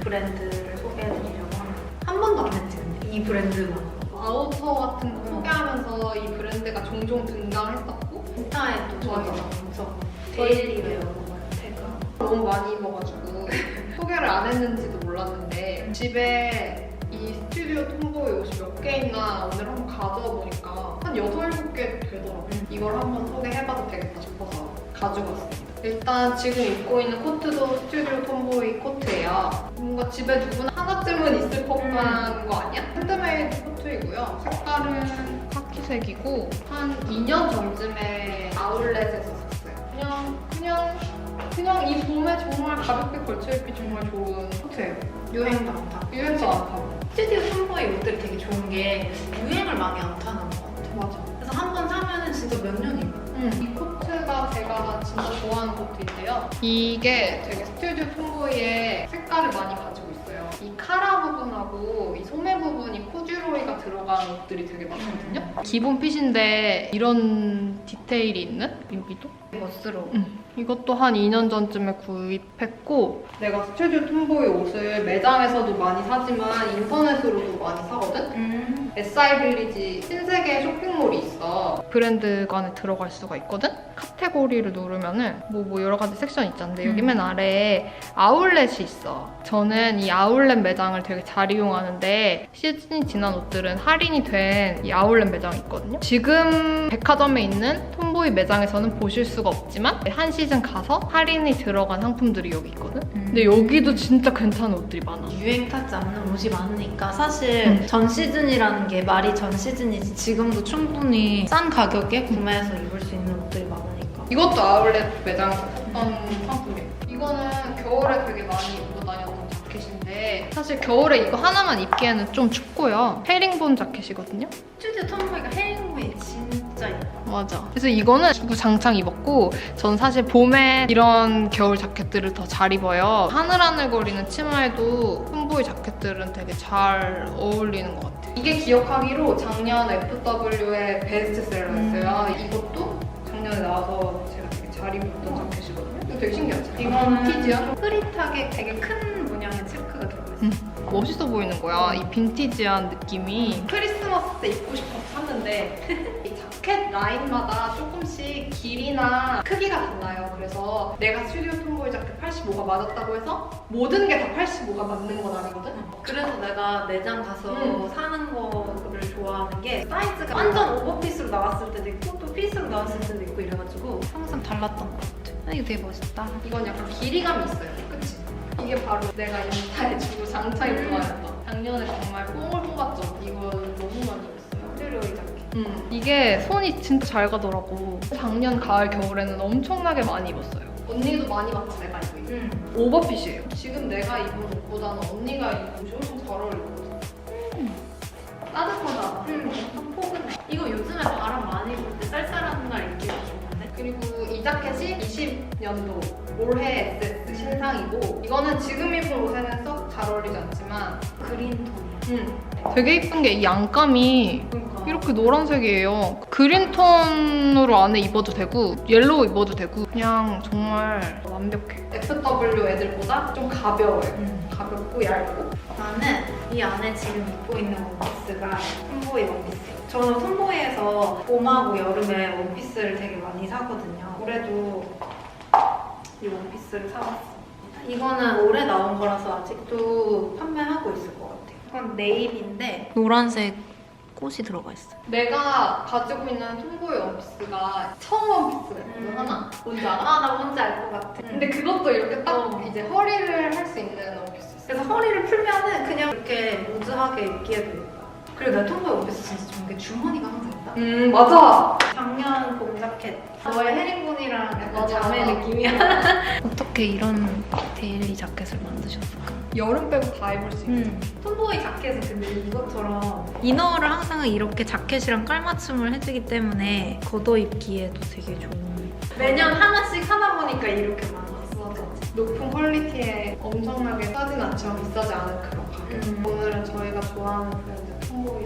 브랜드를 소개해드리려고 합니다. 한 번도 안 했지 근데 이 브랜드만. 아우터 같은 거 소개하면서 이 브랜드가 종종 등장했었고 인스타에 또 맞아. 엄청 데일리웨어 제가 너무 많이 입어가지고 소개를 안 했는지도 몰랐는데 집에 이 스튜디오 톰보이 옷이 몇 개 있나 오늘 한번 가져와 보니까 한 6, 7개 되더라고요. 이걸 한번 소개해봐도 되겠다 싶어서 가져갔습니다. 일단 지금 입고 있는 코트도 스튜디오 톰보이 코트예요. 뭔가 집에 누구나 하나쯤은 있을 법한 거 아니야? 핸드메이드 코트이고요. 색깔은 카키색이고 한 2년 전쯤에 아울렛에서 샀어요. 그냥 그냥 그냥 이 봄에 정말 가볍게 걸쳐 입기 정말 좋은 코트예요. 유행도 안 타고. 유행도 안 타고. 스튜디오 톰보이 옷들이 되게 좋은 게 유행을 많이 안 타는 것 같아요. 맞아. 그래서 한 번 사면은 진짜 몇 년 입어요. 음, 이 코트가 제가 진짜 좋아하는 코트인데요. 이게 되게 스튜디오 톰보이의 색깔을 많이 가지고 있어요. 이 카라 부분하고 이 소매 부분이 코듀로이가 들어간 옷들이 되게 많거든요. 기본 핏인데 이런 디테일이 있는 여기도 멋스러워. 이것도 한 2년 전쯤에 구입했고 내가 스튜디오 톰보이 옷을 매장에서도 많이 사지만 인터넷으로도 많이 사거든? 음. SI 빌리지 신세계 쇼핑몰이 있어. 브랜드관에 들어갈 수가 있거든? 카테고리를 누르면은 뭐, 뭐 여러 가지 섹션 있잖아요. 여기 음. 맨 아래에 아울렛이 있어. 저는 이 아울렛 매장을 되게 잘 이용하는데 시즌이 지난 옷들은 할인이 된 이 아울렛 매장이 있거든요. 지금 백화점에 있는 톰보이 매장에서는 보실 수가 없지만 한 시즌 가서 할인이 들어간 상품들이 여기 있거든? 근데 여기도 진짜 괜찮은 옷들이 많아. 유행 타지 않는 옷이 많으니까 사실 음. 전 시즌이라는 게 말이 전 시즌이지 지금도 충분히 싼 가격에 구매해서 입을 수 있는 옷들이 많으니까 이것도 아울렛 매장에서 샀던 상품이에요. 이거는 겨울에 되게 많이 입고 다녔던 자켓인데 사실 겨울에 이거 하나만 입기에는 좀 춥고요. 헤링본 자켓이거든요. 스튜디오 톰보이가 헤링웨이 진짜 예뻐 맞아. 그래서 이거는 주구 장창 입었고 전 사실 봄에 이런 겨울 자켓들을 더 잘 입어요. 하늘하늘거리는 치마에도 톰보이 자켓들은 되게 잘 어울리는 것 같아요. 이게 기억하기로 작년 FW의 베스트셀러였어요. 이것도 작년에 나와서 제가 되게 잘 입었던 자켓이거든요. 이거 되게 신기하죠? 이거는 빈티지야? 좀 흐릿하게 되게 큰 문양의 체크가 들어있어 음. 멋있어 보이는 거야. 이 빈티지한 느낌이. 크리스마스 때 입고 싶어서 샀는데 이 자켓 라인마다 조금씩 길이나 크기가 달라요. 그래서 내가 스튜디오 톰보이 자켓 85가 맞았다고 해서 모든 게 다 85가 맞는 건 아니거든? 그래서 내가 매장 가서 음. 사는 거를 좋아하는 게 사이즈가 완전 오버핏으로 나왔을 때도 있고 또 핏으로 나왔을 때도 있고 이래가지고 항상 달랐던 것 같아 아, 이거 되게 멋있다 이건 약간 길이감이 있어요. 그치? 이게 바로 내가 인스타해주고 장차 입고 다녔던 작년에 정말 뽕을 뽑았죠. 이거 너무 만족했어요. 스튜디오 이 자켓 음, 이게 손이 진짜 잘 가더라고. 작년 가을 겨울에는 엄청나게 많이 입었어요. 언니도 많이 봤지 내가 입고 있는. 음. 오버핏이에요. 지금 내가 입은 옷보다는 언니가 입은 옷이 훨씬 잘 어울리거든. 따뜻하다. 음, 엄청 포근해 이거 요즘에 바람 많이 불때 쌀쌀한 날 입기 좋은데 그리고 이 자켓이 20년도 올해 SS 신상이고 이거는 지금 입은 옷에는 썩 잘 어울리지 않지만 그린 톤이야 음, 되게 이쁜 게이 양감이 그러니까 이렇게 노란색이에요. 그린 톤으로 안에 입어도 되고 옐로우 입어도 되고 그냥 정말 완벽해. FW 애들보다 좀 가벼워요. 음. 가볍고 얇고. 나는 이 안에 지금 입고 있는 원피스가 톰보이 원피스예요. 저는 톰보이에서 봄하고 여름에 원피스를 되게 많이 사거든요. 올해도 이 원피스를 사왔습니다. 이거는 올해 나온 거라서 아직도 판매하고 있을 것 같아요. 이건 네이비인데 노란색 꽃이 들어가 있어요. 내가 가지고 있는 톰보이 원피스가 원피스거든 음. 하나. 뭔지 알아? 아, 나 뭔지 알 것 같아. 근데 그것도 이렇게 딱 어. 이제 허리를 할 수 있는 원피스. 그래서 허리를 풀면은 그냥 이렇게 무즈하게 입기에도 예뻐. 그리고 내가 톰보이 원피스 진짜 좋은 게 주머니가 항상 있다. 음 맞아. 작년 봄 자켓 너의 해링본이랑 약간 맞아, 자매 맞아. 느낌이야 어떻게 이런 데일리 자켓을 만드셨을까? 여름 빼고 다 입을 수 있어. 음. 톰보이 자켓은 근데 이것처럼 이너를 항상 이렇게 자켓이랑 깔맞춤을 해주기 때문에 걷어 입기에도 되게 좋은 매년 하나씩 하다 보니까 이렇게 많았어 높은 퀄리티에 엄청나게 싸진 않지만 비싸지 않은 그런 가격. 음. 오늘은 저희가 좋아하는 브랜드 톰보이